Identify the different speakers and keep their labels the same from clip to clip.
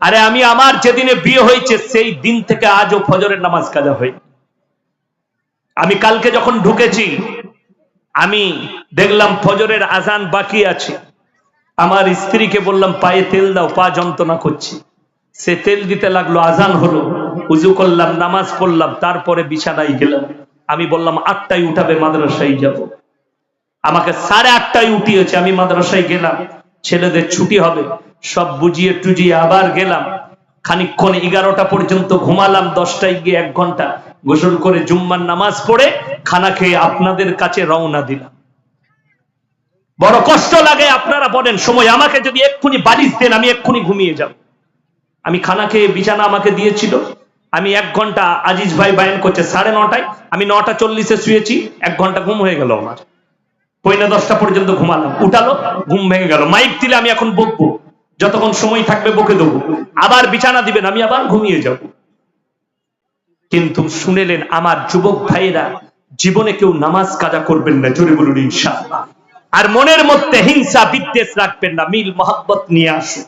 Speaker 1: আরে আমি আমার যেদিনে বিয়ে হয়েছে, সেই দিন থেকে আজও ফজরের নামাজ কাজা হয়। আমি কালকে যখন ঢুকেছি, আমি দেখলাম ফজরের আজান বাকি আছে। আমার স্ত্রীকে বললাম, পায়ে তেল দাও, পা যন্ত্রণা করছে। সে তেল দিতে লাগল, আজান হলো। উজু করলাম, নামাজ পড়লাম, তারপরে বিছানায় গেলাম। আমি বললাম, আটটায় উঠাবে, মাদ্রাসায় যাব। আমাকে সাড়ে আটটায় উঠিয়েছে, আমি মাদ্রাসায় গেলাম। ছেলেদের ছুটি হবে। সব বুঝিয়ে টুজিয়ে আবার গেলাম। খানিকক্ষণ এগারোটা পর্যন্ত ঘুমালাম, দশটায় গিয়ে এক ঘণ্টা গোসল করে জুম্মার নামাজ পড়ে খানা খেয়ে আপনাদের কাছে রওনা দিলাম। বড় কষ্ট লাগে, আপনারা বলেন, সময় আমাকে যদি এক্ষুনি বালিশ দেন, আমি এক্ষুনি ঘুমিয়ে যাব। আমি খানা খেয়ে বিছানা আমাকে দিয়েছিল। আমি এক ঘণ্টা আজিজ ভাই বায়ন করছে, সাড়ে নটায়। আমি নটা চল্লিশে শুয়েছি, এক ঘণ্টা ঘুম হয়ে গেল আমার। পয়না দশটা পর্যন্ত ঘুমালাম। উঠালো, ঘুম ভেঙে গেল। মাইক দিলে আমি এখন বকবো। যতক্ষণ সময় থাকবে বকে দেবো। আবার বিছানা দিবেন, আমি আবার ঘুমিয়ে যাব। কিন্তু শুনেলেন, আমার যুবক ভাইয়েরা, জীবনে কেউ নামাজ কাজা করবেন না, জোরে বলুন ইনশাআল্লাহ। আর মনের মধ্যে হিংসা, বিদ্বেষ রাখবেন না, মিল, মহাব্বত নিয়ে আসুন।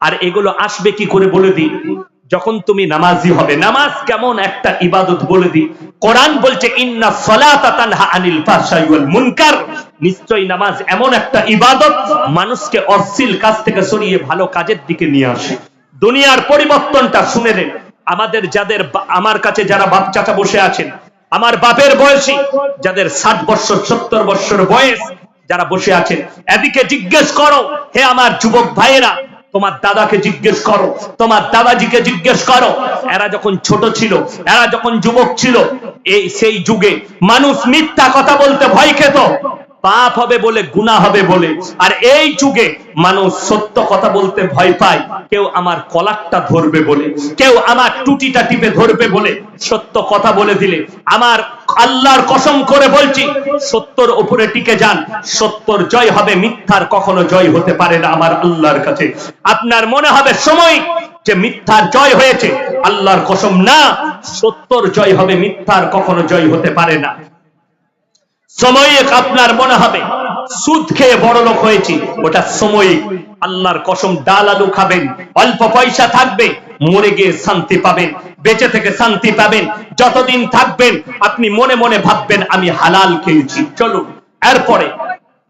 Speaker 1: আর এগুলো আসবে কি করে বলে দিই? যখন তুমি নামাজি হবে, নামাজ কেমন একটা ইবাদত বলে দিই। কোরআন বলছে, ইন্না আনিল মুনকার। নিশ্চয়ই নামাজ এমন একটা ইবাদত, মানুষকে অশ্লীল কাজ থেকে সরিয়ে ভালো কাজের দিকে নিয়ে আসে। দুনিয়ার পরিবর্তনটা শুনে নেন। আমাদের যাদের আমার কাছে যারা বাপ চাচা বসে আছেন, আমার বাপের বয়সী, যাদের ষাট বছর, সত্তর বছর বয়স যারা বসে আছেন, এদিকে জিজ্ঞেস করো, হে আমার যুবক ভাইয়েরা তোমার দাদাকে জিজ্ঞেস করো, তোমার দাদাজিকে জিজ্ঞেস করো। এরা যখন ছোট ছিল, এরা যখন যুবক ছিল, এই সেই যুগে মানুষ মিথ্যা কথা বলতে ভয় খেত। পাপ হবে বলে, গুনাহ হবে বলে। আর এই যুগে মানুষ সত্য কথা বলতে ভয় পায়। কেউ আমার কলারটা ধরবে বলে, কেউ আমার টুটিটা টিপে ধরবে বলে, সত্য কথা বলে দিলে। আমার আল্লাহর কসম করে বলছি, সত্যর উপরে টিকে যান। সত্যর জয় হবে, মিথ্যার কখনো জয় হতে পারে না আমার আল্লাহর কাছে। আপনার মনে হবে সময় যে মিথ্যার জয় হয়েছে। আল্লাহর কসম না, সত্যর জয় হবে, মিথ্যার কখনো জয় হতে পারে না। সাময়িক আপনার মনে হবে, সুদ খেয়ে বড় লোক হয়েছি, ওটা সাময়িক আল্লাহর কসম ডাল আলু খাবেন, অল্প পয়সা থাকবে, মরে গিয়ে শান্তি পাবেন, বেঁচে থেকে শান্তি পাবেন, যতদিন থাকবেন, আপনি মনে মনে ভাববেন, আমি হালাল খেয়েছি। চলুন, এরপরে,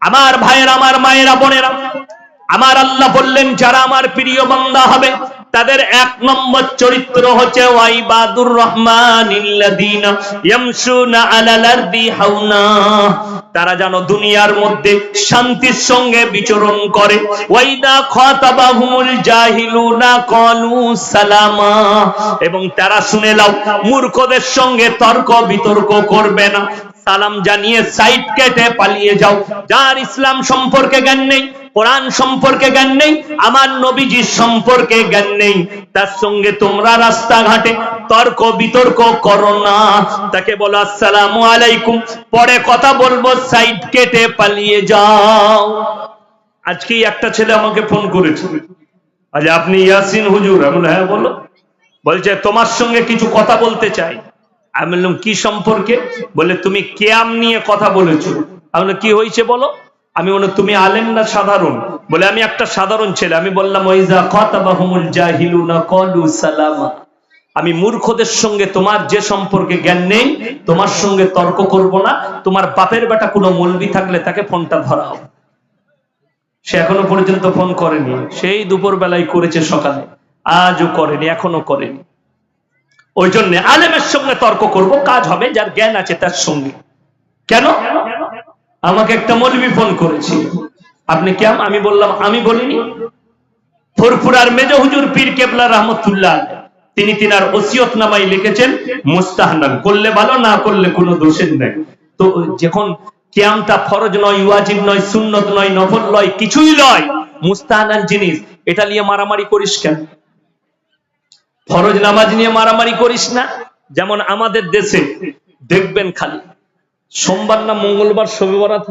Speaker 1: আমার ভাইয়ের, আমার মায়েরা, বোনেরা, আমার আল্লাহ বললেন, যারা আমার প্রিয় বান্দা হবে তাদের এক নম্বর চরিত্র হচ্ছে ওয়াইবাদুর রহমান তারা যেন দুনিয়ার মধ্যে শান্তির সঙ্গে বিচরণ করে। ওয়াইদা খাতাবাহুমুল জাহিলুনা ক্বালু সালামা। এবং তারা শুনে লাও মূর্খদের সঙ্গে তর্ক বিতর্ক করবে না। সালাম জানিয়ে সাইড কেটে পালিয়ে যাও। যার ইসলাম সম্পর্কে জ্ঞান নেই, কোরআন সম্পর্কে জ্ঞান নেই, আমার নবীজির সম্পর্কে জ্ঞান নেই। তার সঙ্গে তোমরা রাস্তাঘাটে তর্ক বিতর্ক করো না। তাকে বলো, আসসালামু আলাইকুম। পরে কথা বলব সাইড কেটে পালিয়ে যাও। আজকেই একটা ছেলে আমাকে ফোন করেছে। আজ আপনি ইয়াসিন হুজুর? আমি হ্যাঁ বলো। বলছে, তোমার সঙ্গে কিছু কথা বলতে চাই। আমি বললাম, কি সম্পর্কে? বলে, তুমি কেয়াম নিয়ে কথা বলেছ। আমি কি হয়েছে বলো? আমি বললাম, তুমি আলেম না সাধারণ? বলে, আমি একটা সাধারণ ছেলে। আমি বললাম আমি মূর্খদের সঙ্গে তোমার যে সম্পর্কে জ্ঞান নেই, তোমার সঙ্গে তর্ক করব না। তোমার বাপের বেটা কোনো মলবি থাকলে তাকে ফোনটা ধরাও। সে এখনও পর্যন্ত ফোন করেনি। সেই দুপুর বেলায় করেছে সকালে। আজও করেনি, এখনও করেনি। ওই জন্য আলেমের সঙ্গে তর্ক করব, কাজ হবে, যার জ্ঞান আছে তার সঙ্গে। কেন? আমাকে একটা মৌলবি ফোন করেছে আপনি কেমন আমি বললাম, আমি বলিনি। ফুরফুরার মেজ হুজুর পীর কেবলা রহমতুল্লাহ তিনি তিনার ওসিয়ত নামাই লিখেছেন, মুস্তাহানান, করলে ভালো, না করলে কোনো দোষের নেই। তো যখন কিয়ামটা ফরজ নয়, ওয়াজিব নয়, সুন্নত নয়, নফল নয়, কিছুই নয় মুস্তাহানান জিনিস, এটা নিয়ে মারামারি করিস কেন? ফরজ নামাজ নিয়ে মারামারি করিস না। যেমন আমাদের দেশে, দেখবেন খালি, সোমবার না মঙ্গলবার শবে বরাত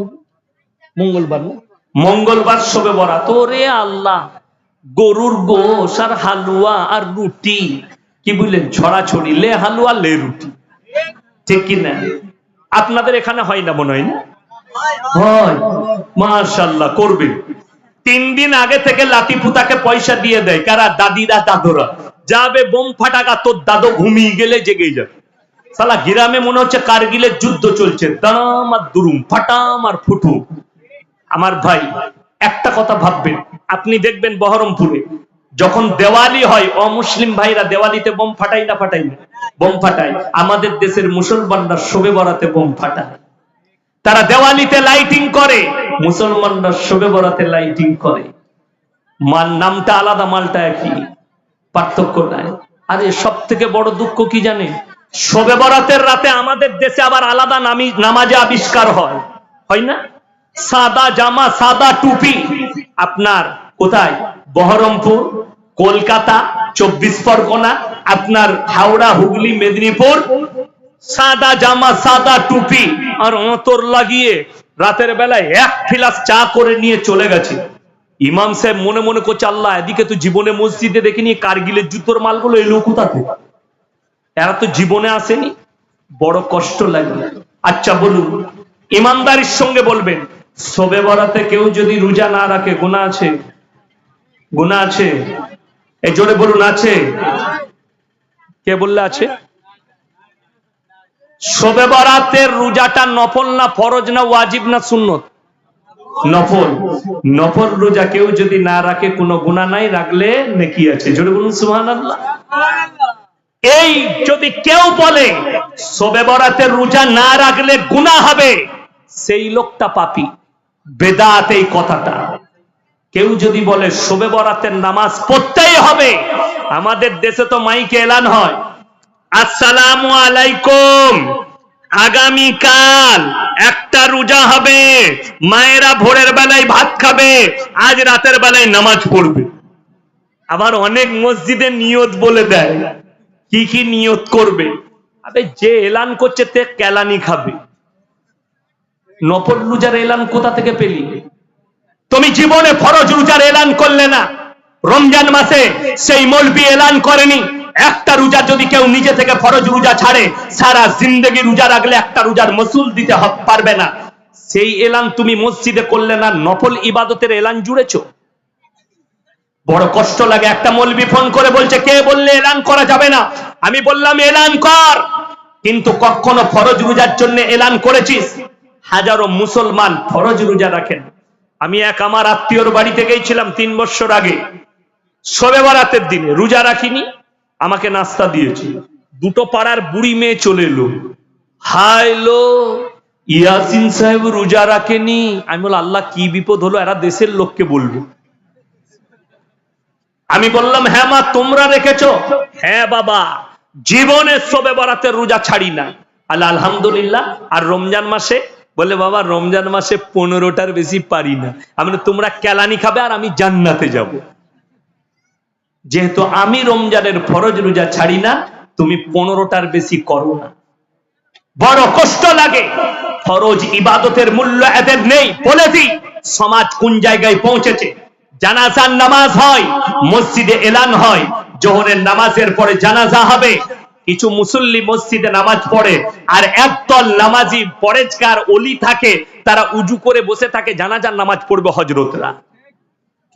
Speaker 1: মঙ্গলবার না? মঙ্গলবার শবে বরাত। ওরে আল্লাহ, গরুর গোশ আর হালুয়া আর রুটি, কি বুঝলেন? ছড়াছড়ি লে হালুয়া, লে রুটি। ঠিক কি না? আপনাদের এখানে হয় না মনে হয় না? হয়। করবে। তিন দিন আগে থেকে লাতিপুতাকে পয়সা দিয়ে দেয়। কারা? দাদিরা, দাদুরা। যাবে বোম ফাটাকা, তোর দাদু ঘুমিয়ে গেলে জেগে যাবে। সালা গ্রামে মনে হচ্ছে কারগিলের যুদ্ধ চলছে। দাম আর দুরুম, ফাটাম আর ফুটু আমার ভাই, একটা কথা ভাববেন, আপনি দেখবেন বহরমপুরে, যখন দেওয়ালি হয়, অমুসলিম ভাইরা দেওয়ালিতে বোম ফাটাই না ফাটাই না? বোম ফাটাই আমাদের দেশের মুসলমানরা শোবে বরাতে বোম ফাটায়। তারা দেওয়ালিতে লাইটিং করে, মুসলমানরা শোবে বরাতে লাইটিং করে। মাল, নামটা আলাদা, মালটা একই। পার্থক্য নাই। আরে সব থেকে বড় দুঃখ কি জানে শোবে বরাতের রাতে আমাদের দেশে আবার আলাদা নামি নামাজে আবিষ্কার হয়। হয় না? সাদা জামা, সাদা টুপি। আপনার কোথায়? বহরমপুর, কলকাতা, চব্বিশ পরগনা, আপনার হাওড়া, হুগলি, মেদিনীপুর। সাদা জামা, সাদা টুপি। আর অন্তর লাগিয়ে রাতের বেলায় এক ফিলাস চা করে নিয়ে চলে গেছে। ইমাম সাহেব মনে মনে করছে, আল্লাহ, এদিকে তো জীবনে মসজিদে দেখিনি, কারগিলের জুতোর মালগুলো এলো কোথাতে এরা তো জীবনে আসেনি। বড় কষ্ট লাগে আচ্ছা বলুন, ইমানদারির সঙ্গে বলবেন সবে বরাতে কেউ যদি রোজা না রাখে গুণা আছে? গুণা আছে? এই জোরে বলুন, আছে? কে বললে আছে? শবে বরাতের রোজাটা নফল না ফরজ না ওয়াজিব না সুন্নত? নফল। নফল রোজা কেউ যদি না রাখে, কোনো গুণা নাই রাখলে নেকি আছে। জোরে বলুন, সুবহানাল্লাহ। এই যদি কেউ বলে শবে বরাতের রোজা না রাখলে গুণা হবে, সেই লোকটা পাপি। বেদাত এই কথাটা। কেউ যদি বলে শোবে বরাতের নামাজ পড়তেই হবে, আমাদের দেশে তো মাইকে এলান হয়। আসসালামু আলাইকুম। আগামীকাল একটা রোজা হবে, মায়েরা ভোরের বেলায় ভাত খাবে, আজ রাতের বেলায় নামাজ পড়বে। আবার অনেক মসজিদে নিয়ত বলে দেয়, কি কি নিয়ত করবে? আবে যে এলান করছে তে কেলানি খাবে। নফল রোজার এলান কোথা থেকে পেলি? তুমি জীবনে ফরজ রোজার এলান করলে না। রমজান মাসে সেই মলবি এলান করেনি। একটা রোজা যদি কেউ নিজে থেকে ফরজ রোজা ছাড়ে, সারা জিন্দগি রোজা রাখলে একটা রোজার মসুল দিতে পারবে না। সেই এলান তুমি মসজিদে করলে না, নফল ইবাদতের এলান জুড়েছো? বড় কষ্ট লাগে, একটা মলবি ফোন করে বলছে, কে বললে এলান করা যাবে না? আমি বললাম, এলান কর। কিন্তু কখনো ফরজ রোজার জন্য এলান করেছিস? হাজারো মুসলমান ফরজ রোজা রাখেন। আমি এক আমার আত্মীয়র বাড়িতে গেছিলাম তিন বছর আগে। সবে বরাতের দিনে রোজা রাখিনি। আমাকে নাস্তা দিয়েছে দুটো পাড়ার বুড়ি মেয়ে চলে এলো। হাই লো ইয়াসিন সাহেব রোজা রাখেনি। আমি বল আল্লাহ কি বিপদ হলো? এরা দেশের লোককে বলব। আমি বললাম হ্যাঁ মা তোমরা রেখেছো। হ্যাঁ বাবা জীবনে সবে বরাতের রোজা ছাড়ি না। আল্লাহ আলহামদুলিল্লাহ আর রমজান মাসে? বলে বাবা রমজান মাসে পনেরোটার বেশি পারি না। আমি বললাম, তোমরা কেলানি খাবে আর আমি জান্নাতে যাব। যেহেতু আমি রমজানের ফরজ রোজা ছাড়ি না, তুমি পনেরোটার বেশি করো না। বড় কষ্ট লাগে। ফরজ ইবাদতের মূল্য এদের নেই, বলে দিই সমাজ কোন জায়গায় পৌঁছেছে? জানাজার নামাজ হয়, মসজিদে এলান হয়, জোহরের নামাজের পরে জানাজা হবে। কিছু মুসল্লি মসজিদে নামাজ পড়ে, আর একদল নামাজি পরেজকার অলি থাকে, তারা উজু করে বসে থাকে, জানাজার নামাজ পড়বে হজরতরা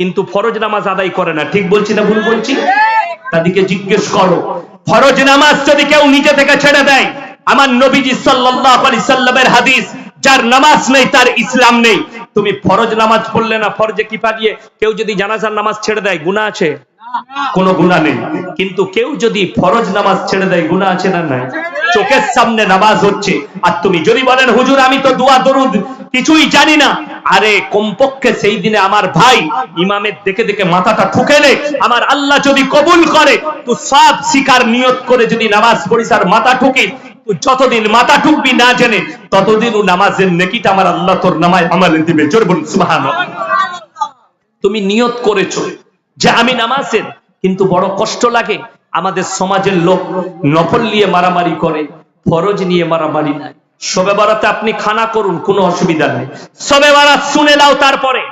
Speaker 1: কিন্তু ফরজ নামাজ আদায় করে না। ঠিক বলছি না ভুল বলছি? তাদেরকে জিজ্ঞেস করো। ফরজ নামাজ যদি কেউ নিজে থেকে ছেড়ে দেয়, আমার নবীজি সাল্লাল্লাহু আলাইহি সাল্লামের হাদিস, যার নামাজ নেই, তার ইসলাম নেই। তুমি ফরজ নামাজ পড়লে না, ফরজে কি পালিয়ে? কেউ যদি জানাজার নামাজ ছেড়ে দেয়, গুনাহ আছে? কোনো গুণা নেই। কিন্তু কেউ যদি ফরজ নামাজ ছেড়ে দেয় গুণা আছে না নাই? চোখের সামনে নামাজ হচ্ছে। আর তুমি যদি বলেন, হুজুর, আমি তো দোয়া, দরুদ কিছুই জানি না। আরে, কমপক্ষে সেই দিনে আমার ভাই ইমামের দেখে দেখে মাথাটা ঠুকেলে আমার আল্লাহ যদি কবুল করে, তো সব শিকার নিয়ত করে যদি নামাজ পড়িস আর মাথা ঠুকিস যতদিন মাথা ঠুকবি না জেনে, ততদিন ও নামাজের নেকিটা আমার আল্লাহ তোর নামায় আমালে দিবে। জোর বলুন, সুবহানাল্লাহ। তুমি নিয়ত করেছ যে আমি নামাজের, কিন্তু বড় কষ্ট লাগে। আমাদের সমাজের লোক নফল নিয়ে মারামারি করে, ফরজ নিয়ে মারামারি নাই সবে বারাতে আপনি খানা করুন, কোনো অসুবিধা নেই। সবে বারাত শুনে নাও তারপরে।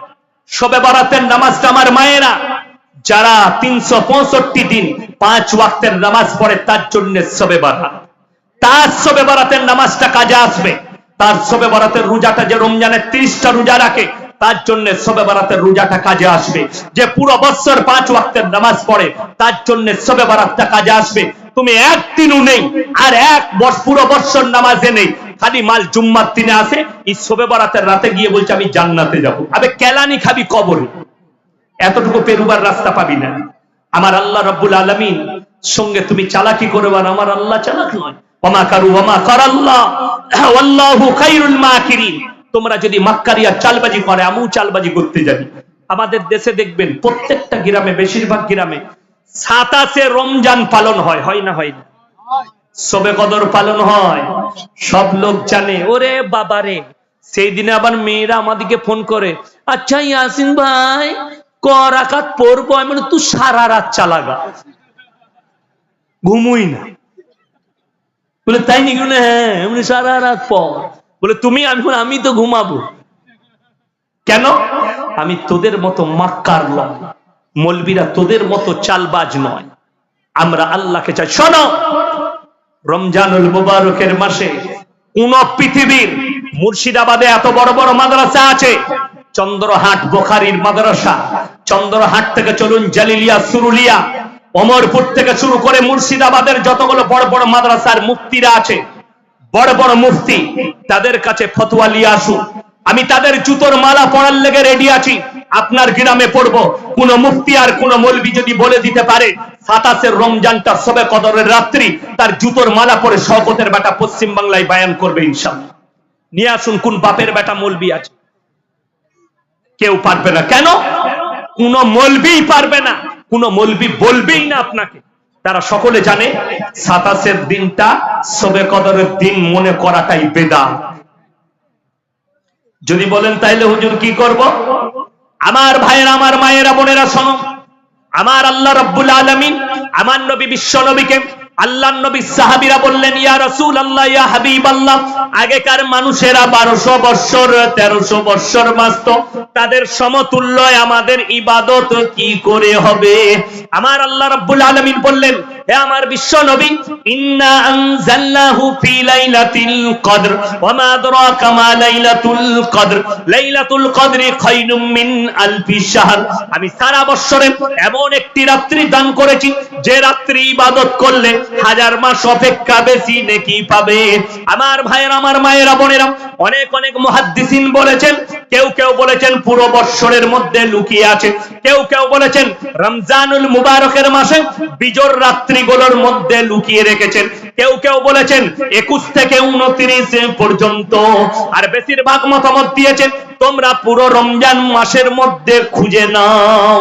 Speaker 1: সবে বারাতের নামাজটা আমার মায়েরা। যারা তিনশো পঁয়ষট্টি দিন পাঁচ ওয়াক্তের নামাজ পড়ে, তার জন্য সবে বারাত। তার সবে বারাতের নামাজটা কাজে আসবে। তার সবে বারাতের রোজাটা যে রমজানের তিরিশটা রোজা রাখে তার জন্য সবে বারাতের রোজাটা কাজে আসবে। যে পুরো বছর পাঁচ ওয়াক্তের নামাজ পড়ে, তার জন্য সবে বারাতটা কাজে আসবে। তুমি একদিনও নেই, আর এক বর্ষ পুরো বছর নামাজে নেই। খালি মাল জুম্মার দিনে আসে, এই সবে বারাতের রাতে গিয়ে বলছে, আমি জান্নাতে যাব। আবে কেলানি খাবি কবরে। এতটুকু পেরুবার রাস্তা পাবি না। আমার আল্লাহ রব্বুল আলমিন সঙ্গে তুমি চালাকি করবে আর আমার আল্লাহ চালাক নয়। ওমা কারু, ওমা কর আল্লাহ আল্লাহু তোমরা যদি মাক্কারি চালবাজি করে আমিও চালবাজি করতে যাবি। আমাদের দেশে দেখবেন প্রত্যেকটা গ্রামে বেশিরভাগ গ্রামে সাতাশে রমজান পালন হয় হয় না হয় না? সবে কদর পালন হয়। সব লোক জানে ওরে বাবারে সেই দিনে আবার মেয়েরা আমাদেরকে ফোন করে আচ্ছা ইয়াসিন ভাই করাকাত পড়ব? আমি বলি, তুই সারা রাত চালাগা। ঘুমুই না। বলে তাই নাকি? হ্যাঁ। সারা রাত পর বলে, তুমি আমি আমি তো ঘুমাবো। কেন? আমি তোদের মতো মাক্কার নয় মলবিরা তোদের মতো চালবাজ নয়। আমরা আল্লাহকে চাই। শোনো, রমজানুল মুবারকের মাসে কোন পৃথিবীর মুর্শিদাবাদে এত বড় বড় মাদ্রাসা আছে। চন্দ্রহাট বোখারির মাদ্রাসা। চন্দ্রহাট থেকে চলুন জালিলিয়া, সুরুলিয়া, অমরপুর থেকে শুরু করে মুর্শিদাবাদের যতগুলো বড় বড় মাদ্রাসার মুক্তিরা আছে বড় বড় মুফতি তাদের কাছে ফতোয়া নিয়ে আসুন। আমি তাদের জুতোর মালা পরার লেগে রেডি আছি। আপনার গ্রামে পড়ব। কোন মুফতি আর কোন মলবি যদি বলে দিতে পারে, সাতাশের রমজানটা সবে কদরের রাত্রি, তার জুতোর মালা পরে শওকতের বেটা পশ্চিম বাংলায় বায়ান করবে ইনশাল্লাহ। নিয়ে আসুন, কোন বাপের বেটা মলবি আছে? কেউ পারবে না। কেন? কোন মলবি পারবে না। কোন মলবি বলবেই না আপনাকে। তারা সকলে জানে, সাতাশের দিনটা সবে কদরের দিন মনে করাটাই বেদা। যদি বলেন, তাইলে হুজুর কি করব? আমার ভাইয়েরা, আমার মায়েরা, বোনেরা, শোনো। আমার আল্লাহ রব্বুল আলমিন, আমার নবী বিশ্ব নবীকে আল্লাহ নবী সাহাবিরা বললেন, ইয়া রসুল আল্লাহ ইয়া হাবিব আল্লাহ আগেকার মানুষেরা বারোশো বৎসর, তেরোশো বৎসর বাঁচত। তাদের সমতুল্য আমাদের ইবাদত কি করে হবে? আমার আল্লাহ রব্বুল আলমিন বললেন, হে আমার বিশ্ব নবী, ইন্না ফি লাইলাতিল কদর, ওয়া মা আদরাকা মা লাইলাতুল কদর। লাইলাতুল মিন আলফি শাহর। আমি সারা বছরে এমন একটি রাত্রি দান করেছি, যে রাত্রি ইবাদত করলে হাজার মাস অপেক্ষা বেশি নেকি পাবে? আমার ভাইয়ের, আমার মায়েরা, বোনেরা, অনেক অনেক মুহাদ্দিসিন বলেছেন, কেউ কেউ বলেছেন পুরো বৎসরের মধ্যে লুকিয়ে আছে। কেউ কেউ বলেছেন রমজানুল মুবারকের মাসে বিজোর রাত্রিগুলোর মধ্যে লুকিয়ে রেখেছেন। কেউ কেউ বলেছেন একুশ থেকে উনত্রিশ পর্যন্ত, আর বেশিরভাগ মতামত দিয়েছেন তোমরা পুরো রমজান মাসের মধ্যে খুঁজে নাও।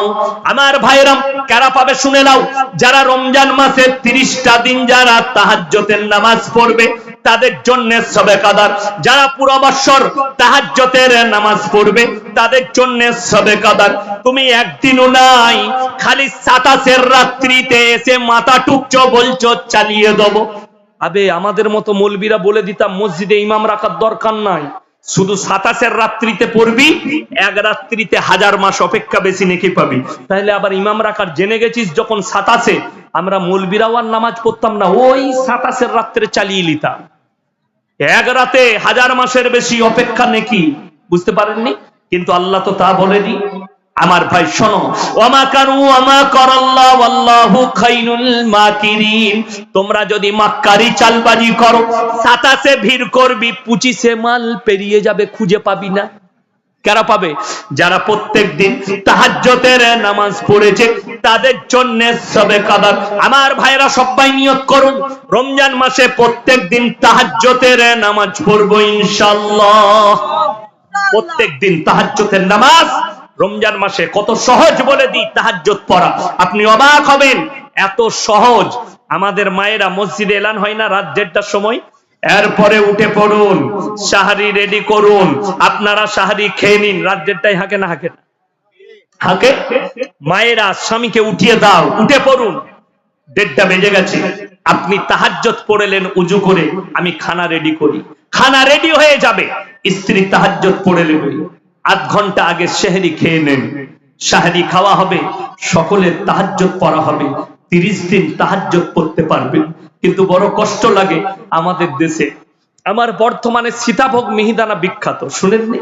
Speaker 1: আমার ভাইরাম কারা পাবে শুনে নাও। যারা রমজান মাসে তিরিশটা দিন যারা তাহাজ্জতের নামাজ পড়বে, তাদের জন্য সবে কাদার যারা পুরো বৎসর তাহাজ্জতের নামাজ পড়বে, তাদের জন্য সবে কাদার তুমি একদিনও নাই, খালি সাতাশের রাত্রিতে এসে মাথা টুকছো, বলছো, চালিয়ে দেবো। আবে, আমাদের মতো মৌলবীরা বলে দিতাম, মসজিদে ইমাম রাখার দরকার নাই। শুধু সাতাশের রাত্রিতে পড়বি, এক রাত্রিতে হাজার মাস অপেক্ষা বেশি নেকি পাবি। তাহলে আবার ইমাম রাখার জেনে গেছিস, যখন সাতাশে আমরা মলবিরাওয়ার নামাজ পড়তাম না, ওই সাতাশের রাত্রে চালিয়ে নিতাম। এক রাতে হাজার মাসের বেশি অপেক্ষা নেকি, বুঝতে পারেননি? কিন্তু আল্লাহ তো তা বলেনি। আমার ভাই, শোনো, ওমা কারু ওমা করল্লাহ আল্লাহু খাইরুল মাকিরিন। তোমরা যদি মাক্কারি চালবাজি করো, সাতাশে ভিড় করবি পঁচিশে মাল পেরিয়ে যাবে, খুঁজে পাবি না। কারা পাবে? যারা প্রত্যেক দিন তাহাজ্জতের নামাজ পড়েছে, তাদের জন্য সবে কাদার আমার ভাইরা সবাই নিয়ত করুন, রমজান মাসে প্রত্যেক দিন তাহাজ্জতের নামাজ পড়ব ইনশাল্লাহ প্রত্যেক দিন তাহাজ্জতের নামাজ রমজান মাসে কত সহজ বলে দিই তাহাজ্জত পড়া। আপনি অবাক হবেন, এত সহজ। আমাদের মায়েরা মসজিদে এলান হয় না রাত দেড়টার সময়? এরপরে উঠে পড়ুন সাহারি রেডি করুন। আপনারা সাহারি খেয়ে নিন, রাত দেড়টায় হাঁকে না হাঁকে না? হাঁকে? মায়েরা স্বামীকে উঠিয়ে দাও, উঠে পড়ুন। দেড়টা বেজে গেছে। আপনি তাহাজ্জত পড়েলেন উজু করে, আমি খানা রেডি করি। খানা রেডি হয়ে যাবে, স্ত্রী তাহাজ্জত পড়ে নেবে আধ ঘণ্টা আগে সেহরি খেয়ে নেন। সাহারি খাওয়া হবে, সকলের তাহাজ্জত পড়া হবে, তিরিশ দিন তাহাজ্জত পড়তে পারবেন। কিন্তু বড় কষ্ট লাগে আমাদের দেশে। আমার বর্তমানে সীতাভোগ মিহিদানা বিখ্যাত, শুনেননি?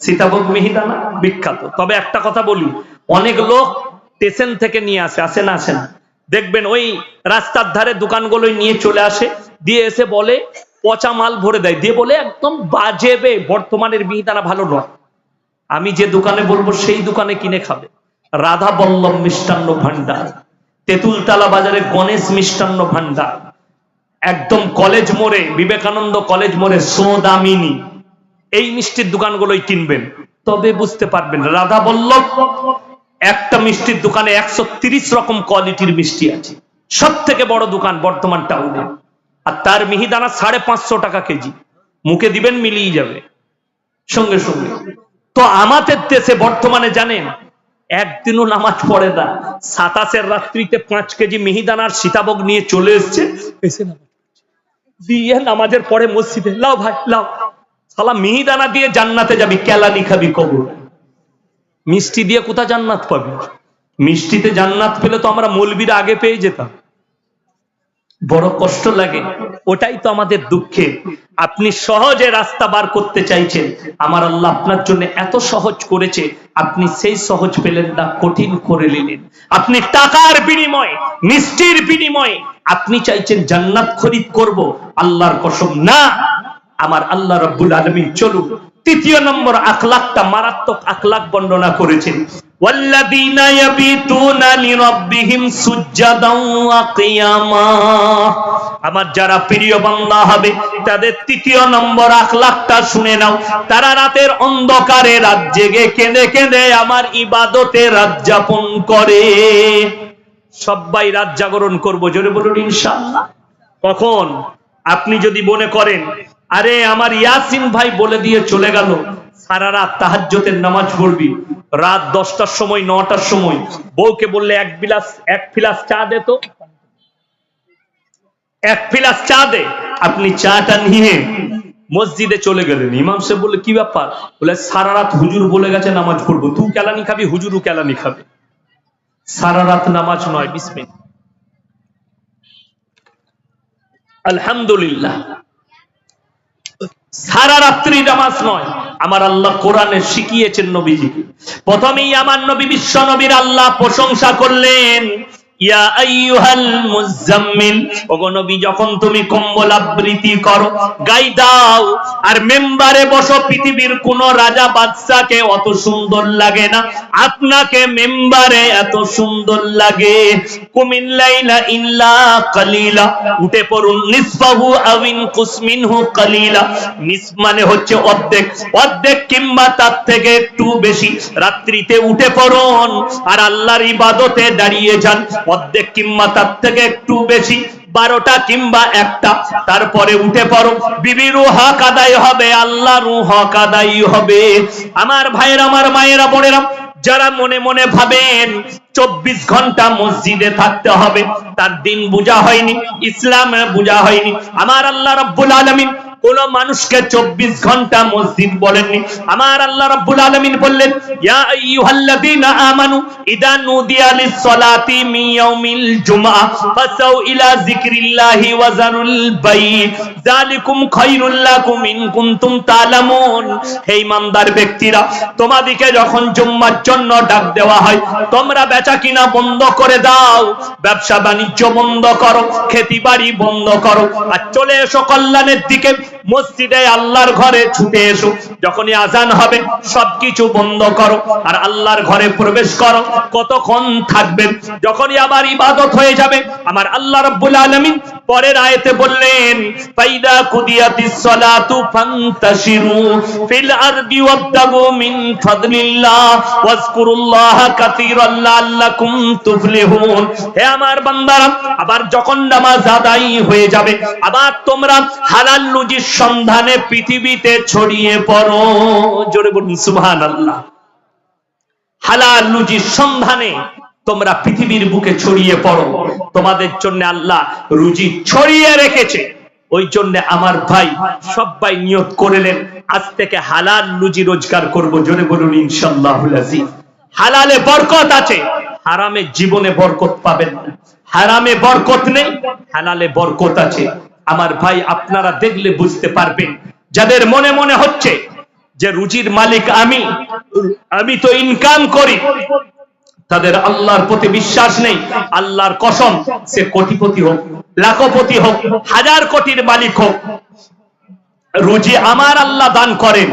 Speaker 1: সীতাভোগ মিহিদানা বিখ্যাত। তবে একটা কথা বলি, অনেক লোক স্টেশন থেকে নিয়ে আসে আসে না আসে না। দেখবেন ওই রাস্তার ধারে দোকানগুলোই নিয়ে চলে আসে, দিয়ে এসে বলে, পচা মাল ভরে দেয়। দিয়ে বলে, একদম বাজেবে বর্তমানের মিহিদানা ভালো নয়। আমি যে দোকানে বলব সেই দোকানে কিনে খাবে। রাধা বল্লভ মিষ্টান্ন ভান্ডার, তেঁতুলতলা বাজারে গণেশ মিষ্টান্ন ভান্ডার, একদম কলেজ মোড়ে, বিবেকানন্দ কলেজ মোড়ে সোদামিনী, এই মিষ্টির দোকানগুলোই কিনবেন। তবে বুঝতে পারবেন, রাধা বল্লভ, একটা মিষ্টির দোকানে একশো রকম কোয়ালিটির মিষ্টি আছে। সব থেকে বড় দোকান বর্তমান টাউনে। আর তার মিহিদানা সাড়ে পাঁচশো টাকা কেজি। মুখে দিবেন, মিলিয়ে যাবে। সঙ্গে সঙ্গে। তো আমাদের দেশে বর্তমানে জানেন, একদিনও নামাজ পড়ে না। সাতাশের রাত্রিতে পাঁচ কেজি মিহিদানার সীতাভোগ নিয়ে চলে এসছে, এসে দিয়ে নামাজের পরে মসজিদে, লাও ভাই, লাও। সালা মিহিদানা দিয়ে জান্নাতে যাবি, কেলানি খাবি কবর। মিষ্টি দিয়ে কোথা জান্নাত পাবি? মিষ্টিতে জান্নাত পেলে তো আমরা মলবির আগে পেয়ে যেতাম। বড় কষ্ট লাগে, ওটাই তো আমাদের দুঃখে। আপনি সহজে রাস্তা বার করতে চাইছেন, আমার আল্লাহ আপনার জন্য এত সহজ করেছে, আপনি সেই সহজ পেলেন না, কঠিন করে নিলেন। আপনি টাকার বিনিময়ে, মিষ্টির বিনিময়ে, আপনি চাইছেন জান্নাত খরিদ করব, আল্লাহর কসম না, আমার আল্লাহ রব্বুল আলমী চলুন তৃতীয় নম্বর আখলাকটা মারাত্মক আখলাক বর্ণনা করেছেন। আমার যারা প্রিয় হবে, তাদের তৃতীয় নম্বর শুনে নাও। তারা রাতের অন্ধকারে রাত জেগে কেঁদে কেঁদে আমার ইবাদতে রাত যাপন করে। সবাই রাত জাগরণ করব, জোরে বলুন ইনশাল্লাহ কখন? আপনি যদি মনে করেন আরে আমার ইয়াসিন ভাই বলে দিয়ে চলে গেল, সারা রাত তাহাজ্জতের নামাজ পড়বি। রাত দশটার সময়, নটার সময়। বউকে বললে, এক বিলাস এক ফিলাস চা দে তো। এক ফিলাস চা দে। আপনি চাটা নিয়ে মসজিদে চলে গেলেন। ইমাম সাহেব বললে, কি ব্যাপার? বলে, সারা রাত হুজুর বলে গেছে, নামাজ পড়ব। তুই কেলানি খাবি, হুজুরও কেলানি খাবে। সারা রাত নামাজ নয় বিসমিল আলহামদুলিল্লাহ। সারা রাত্রি নামাজ নয়। আমার আল্লাহ কোরআনে শিখিয়েছেন নবীজিকে। প্রথমেই আমার নবী বিশ্ব নবীর আল্লাহ প্রশংসা করলেন। ইয়া আইয়ুহাল মুজাম্মিল, ওগো নবী, যখন তুমি কম্বল করো, গাই দাও। আর মেম্বারে বসো, পৃথিবীর কোন রাজা বাদশাকে অত সুন্দর লাগে না। আপনাকে মেম্বারে এত সুন্দর লাগে। কুমিন লাইলা ইল্লা কালিলা, উঠে পড়ুন, নিসফাহু কুসমিনহু কালিলা। নিস মানে হচ্ছে অর্ধেক। অর্ধেক কিংবা তার থেকে একটু বেশি। রাত্রিতে উঠে পড়ুন, আর আল্লাহর ইবাদতে দাঁড়িয়ে যান। অর্ধেক কিংবা তার থেকে একটু বেশি, বারোটা কিংবা একটা। তারপরে উঠে পড়ো। বিবির হক আদায় হবে আল্লাহর হক আদায় হবে। আমার ভাইয়ের, আমার মায়েরা, বোনেরা, যারা মনে মনে ভাবেন চব্বিশ ঘণ্টা মসজিদে থাকতে হবে, তার দিন বোঝা হয়নি, ইসলাম বোঝা হয়নি। আমার আল্লাহ রব্বুল আলমিন কোন মানুষকে চব্বিশ ঘণ্টা মসজিদ বলেননি। আমার আল্লাহ বললেন ব্যক্তিরা, তোমাদিকে যখন জুম্মার জন্য ডাক দেওয়া হয়, তোমরা বেচা কিনা বন্ধ করে দাও। ব্যবসা বাণিজ্য বন্ধ করো খেতি বাড়ি বন্ধ করো। আর চলে এসো কল্যাণের দিকে। মসজিদে আল্লাহর ঘরে ছুটে এসো। যখনই আজান হবে, সবকিছু বন্ধ করো আর আল্লাহর ঘরে প্রবেশ করো। কতক্ষণ থাকবেন যখনই আবার ইবাদত হয়ে যাবে, আমার আল্লাহ রাব্বুল আলামিন পরের আয়াতে বললেন, ফাইদা কুদিয়াতিস সালাতু ফান্তাশিরু ফিল আরদি ওয়াবতাগু মিন ফাদলিল্লাহ ওয়াজকুরুল্লাহা কাসীরান লাআল্লাকুম তুফলিহুন। হে আমার বান্দারা, আবার যখন নামাজ আদায় হয়ে যাবে, আবার তোমরা হালাল রুজির সন্ধানে পৃথিবীতে ছড়িয়ে পড়ো। জোরে বলুন, সুবহানাল্লাহ। হালাল রুজির সন্ধানে তোমরা পৃথিবীর বুকে ছড়িয়ে পড়ো। তোমাদের জন্য আল্লাহ রুজি ছড়িয়ে রেখেছে। ওই জন্য আমার ভাই সবাই নিয়ত করলেন আজ থেকে হালাল রুজি রোজগার করব, জোরে বলুন ইনশাআল্লাহুল আজিজ হালালে বরকত আছে, হারামে জীবনে বরকত পাবেন না। হারামে বরকত নেই, হালালে বরকত আছে। আমার ভাই আপনারা দেখলে বুঝতে পারবেন। যাদের মনে মনে হচ্ছে যে রুজির মালিক আমি আমি তো ইনকাম করি, তাদের আল্লাহর প্রতি বিশ্বাস নেই, আল্লাহর কসম, সে কোটিপতি হোক, লাখপতি হোক, হাজার কোটির মালিক হোক, রুজি আমার আল্লাহ দান করেন।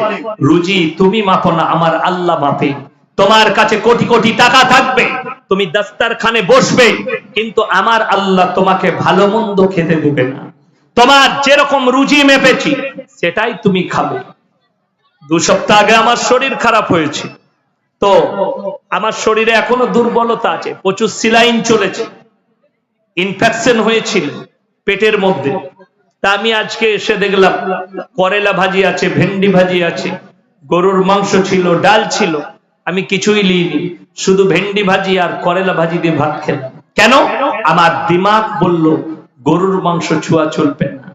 Speaker 1: রুজি তুমি মাপো না, আমার আল্লাহ মাপে। তোমার কাছে কোটি কোটি টাকা থাকবে, তুমি দাস্তারখানে বসবে, কিন্তু আমার আল্লাহ তোমাকে ভালো মন্দ খেতে দেবে না। তোমার যেরকম রুজি মেপেছি, সেটাই তুমি খাবে। দু সপ্তাহ আগে আমার শরীর খারাপ হয়েছে। তো আমার শরীরে এখনও দুর্বলতা আছে, প্রচুর সিলাইন চলেছে ইনফেকশন হয়েছিল পেটের মধ্যে। তা আমি আজকে এসে দেখলাম, করেলা ভাজি আছে, ভেন্ডি ভাজি আছে, গরুর মাংস ছিল, ডাল ছিল, আমি কিছুই লিইনি শুধু ভেন্ডি ভাজি আর করেলা ভাজি দিয়ে ভাত খেলাম। কেন? আমার দিমাগ বলল গরুর মাংস ছোঁয়া চলবে না।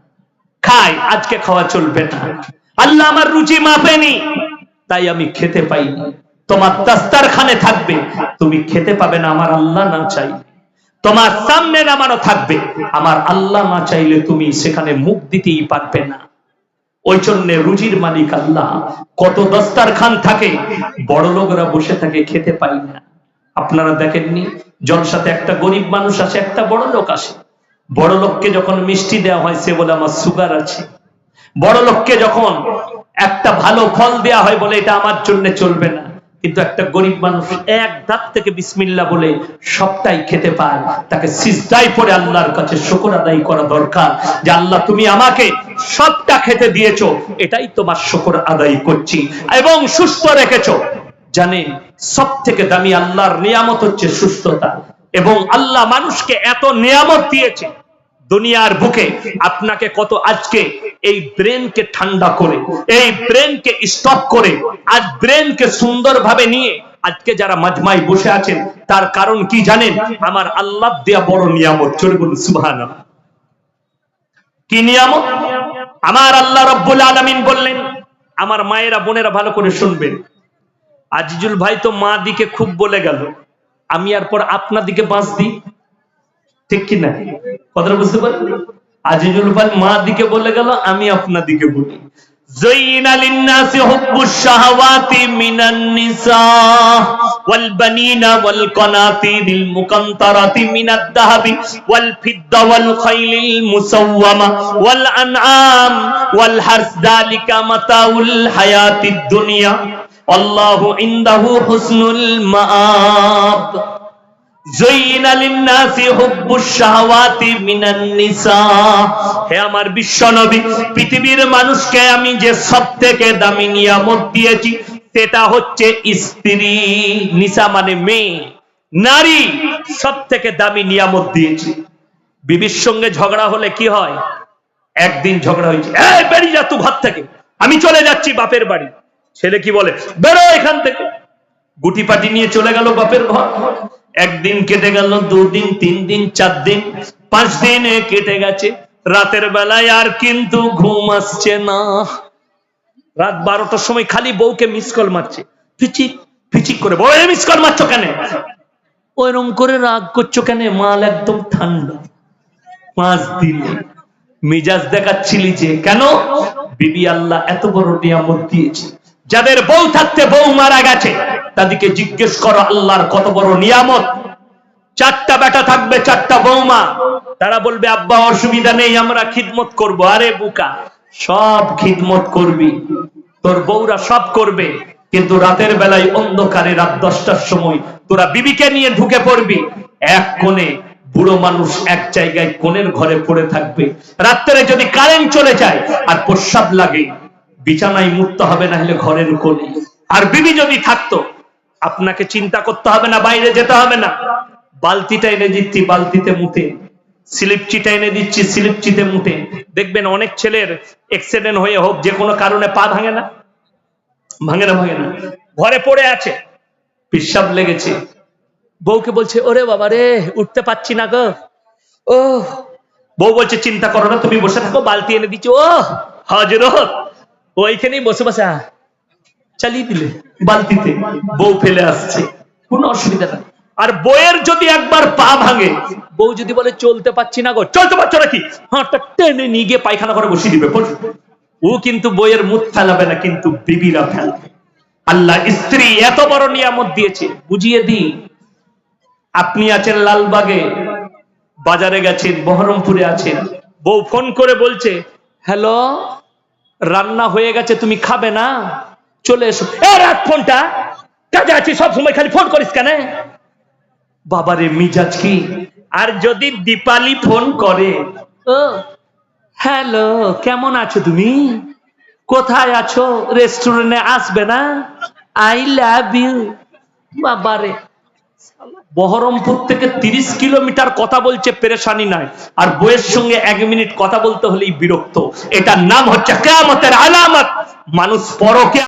Speaker 1: খাই, আজকে খাওয়া চলবে না। আল্লাহ আমার রুচি মাপেনি, তাই আমি খেতে পাইনি তোমার দাস্তারখানে থাকবে, তুমি খেতে পাবে না, আমার আল্লাহ না চাইলে। তোমার সামনে নামানো থাকবে, আমার আল্লাহ না চাইলে তুমি সেখানে মুখ দিতেই পারবে না। ওই জন্য রুজির মালিক আল্লাহ, কত দস্তার খান থাকে, বড় লোকরা বসে থাকে, খেতে পাই না। আপনারা দেখেননি, জলসাতে একটা গরিব মানুষ আসে, একটা বড় লোক আসে। বড় লোককে যখন মিষ্টি দেওয়া হয়, সে বলে, আমার সুগার আছে। বড় লোককে যখন একটা ভালো ফল দেওয়া হয় বলে, এটা আমার জন্য চলবে না। কিন্তু একটা গরিব মানুষ এক দাঁত থেকে বিসমিল্লা বলে সবটাই খেতে পায়। তাকে সিজদাই পড়ে আল্লাহর কাছে শুকর আদায় করা দরকার যে, আল্লাহ, তুমি আমাকে সবটা খেতে দিয়েছ, এটাই তোমার শুকর আদায় করছি এবং সুস্থ রেখেছো। জানেন সব থেকে দামি আল্লাহর নিয়ামত হচ্ছে সুস্থতা। এবং আল্লাহ মানুষকে এত নিয়ামত দিয়েছে দুনিয়ার বুকে আপনাকে কত আজকে এই ব্রেনকে ঠান্ডা করে, এই ব্রেনকে স্টপ করে আজ ব্রেনকে সুন্দরভাবে নিয়ে আজকে যারা মাজমাই বসে আছেন, তার কারণ কি জানেন? আমার আল্লাহ দেয়া বড় নিয়ামত চলে বলুন সুবহান কি নিয়ামত? আমার আল্লাহ রব্বুল আলামিন বললেন, আমার মায়েরা বোনেরা ভালো করে শুনবেন। আজিজুল ভাই তো মা দিকে খুব বলে গেল। আমি আর পর আপনার দিকে বাঁচ দিই ঠিক কি না কথাটা বুঝতে পারেন আজিজুল ভাই মা দিকে বলে গেল আমি আপনার দিকে বলি زين للناس حب الشهوات من النساء والبنين والقناطير المقنطرة من الذهب والفضة والخيل المسومة والأنعام والحرث ذلك متاع الحياة الدنيا আল্লাহু ইনদাহু হুসনুল মাআব। জয়িনা লিন্নাসি হুব্বুশ শাহাওয়াতি মিনান নিসা। হে আমার বিশ্বনবী, পৃথিবীর মানুষকে আমি যে সবথেকে দামি নিয়ামত দিয়েছি, সেটা হচ্ছে স্ত্রী। নিসা মানে মেয়ে। নারী সবথেকে দামি নিয়ামত দিয়েছি। বিবির সঙ্গে ঝগড়া হলে কি হয়? একদিন ঝগড়া হয়েছে। এই, বেরিয়ে যা ঘর থেকে। আমি চলে যাচ্ছি বাপের বাড়ি। ছেলে কি বলে, বেরো এখান থেকে। গুটি পাটি নিয়ে চলে গেল বাপের ঘর। একদিন কেটে গেল, দুদিন তিন দিন চার দিন পাঁচ দিন কেটে গেছে। রাতের বেলায় আর কিন্তু ঘুম আসছে না। রাত বারোটার সময় খালি বউকে মিস কল মারছে। ফিচিক ফিচিক করে বউ মিস কল মারছো কেন? ওইরকম করে রাগ করছ কেন? মাল একদম ঠান্ডা। পাঁচ দিনে মিজাজ দেখাচ্ছিলি যে, কেন? বিবি আল্লাহ এত বড় নিয়ামত দিয়েছে। যাদের বউ থাকতে বউ মারা গেছে, তাদেরকে জিজ্ঞেস করো আল্লাহর কত বড় নিয়ামত। চারটা বেটা থাকবে, চারটা বৌমা তারা বলবে, আব্বা, অসুবিধা নেই, আমরা খিদমত করব। আরে বুকা, সব খিদমত করবি। তোর বউরা সব করবে, কিন্তু রাতের বেলায় অন্ধকারে রাত দশটার সময় তোরা বিবিকে নিয়ে ঢুকে পড়বি। এক কোণে বুড়ো মানুষ এক জায়গায় কোণের ঘরে পড়ে থাকবে। রাত্রে যদি কারেন্ট চলে যায় আর প্রস্রাব লাগে বিছানায় মুততে হবে, না হলে ঘরের কোণে আর বিবি যদি থাকতো, আপনাকে চিন্তা করতে হবে না, বাইরে যেতে হবে না। বালতিটা এনে দিচ্ছি, বালতিতে মুতে। স্লিপচিটা এনে দিচ্ছি, স্লিপচিতে মুতে। দেখবেন অনেক ছেলের অ্যাক্সিডেন্ট হয়ে হোক, যে কোনো কারণে পা ভাঙে না। ভাঙে না ভাঙে না। ঘরে পড়ে আছে পিসাব লেগেছে। বউকে বলছে, ওরে বাবা রে, উঠতে পাচ্ছি না গো। ও বউ বলছে, চিন্তা করো না, তুমি বসে থাকো, বালতি এনে দিচ্ছ। ও হজরত ওইখানেই বসে বসে চালিয়ে দিলে। বালতিতে। বউ ফেলে আসছে। কোনো অসুবিধা নেই। আর বইয়ের যদি একবার পা ভাঙে, বউ যদি বলে, চলতে পাচ্ছি না গো। চলতে পারছ নাকি? হাঁটটা টেনে নিয়ে গিয়ে পায়খানা করে বসিয়ে দিবে। ও কিন্তু বইয়ের মুখ ফেলাবে না, কিন্তু বিবিরা ফেলবে। আল্লাহ স্ত্রী এত বড় নিয়ামত দিয়েছে। বুঝিয়ে দিই, আপনি আছেন লালবাগে, বাজারে গেছেন, বহরমপুরে আছেন। বউ ফোন করে বলছে, হ্যালো রান্না হয়ে গেছে, তুমি খাবে না? চলে এসো। এ রাত ফোনটা, কাজে আছি, সব সময় খালি ফোন করিস কেন? বাবারে, মিজাজ কি? আর যদি দীপালি ফোন করে? ও, হ্যালো, কেমন আছো তুমি? কোথায় আছো? রেস্টুরেন্টে আসবে না? I love you. বাবারে বহরমপুর থেকে তিরিশ কিলোমিটার কথা বলছে পেরেশানি নাই। আর বইয়ের সঙ্গে এক মিনিট কথা বলতে হলেই বিরক্ত। এটার নাম হচ্ছে কেয়ামতের আলামত। মানুষ পরকে